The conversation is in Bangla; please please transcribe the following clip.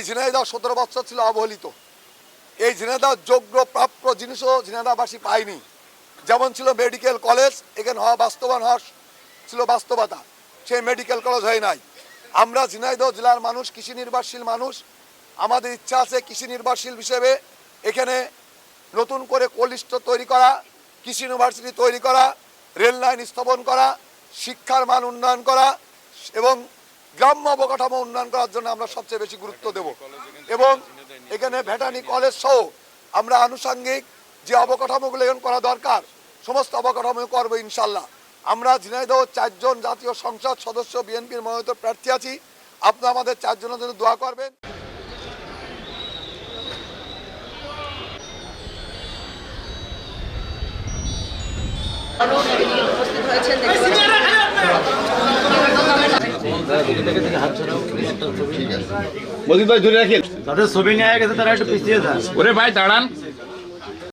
এই ঝিনাইদহ সতেরো বছর ছিল অবহেলিত। এই ঝিনাইদহ যোগ্য প্রাপ্য জিনিসও ঝিনাইদহবাসী পায়নি। যেমন ছিল মেডিকেল কলেজ, এখানে হওয়া বাস্তবায়ন হওয়া ছিল বাস্তবতা। সেই মেডিকেল কলেজ হয় নাই। আমরা ঝিনাইদহ জেলার মানুষ, কৃষি নির্ভরশীল মানুষ। আমাদের ইচ্ছা আছে কৃষি নির্ভরশীল হিসেবে এখানে নতুন করে কোল্ড স্টোর তৈরি করা, কৃষি ইউনিভার্সিটি তৈরি করা, রেল লাইন স্থাপন করা, শিক্ষার মান উন্নয়ন করা এবং গ্রাম্য অবকাঠামো উন্নয়ন করার জন্য আমরা সবচেয়ে বেশি গুরুত্ব দেব। এবং এখানে ভেটানি কলেজ সহ আমরা আনুষঙ্গিক যে অবকাঠামোগুলো এখন করা দরকার, সমস্ত অবকাঠামো করব ইনশাল্লাহ। আমরা ঝিনাইদহ চারজন জাতীয় সংসদ সদস্য, বিএনপির মনোনীত প্রার্থী আছি। আপনারা আমাদের চারজনের জন্য দোয়া করবেন। উপস্থিত হয়েছেন। মজিদ ভাই ধরে রাখেন তাদের ছবি নিয়ে গেছে তারা একটু পিছিয়ে যান ওরে ভাই দাঁড়ান।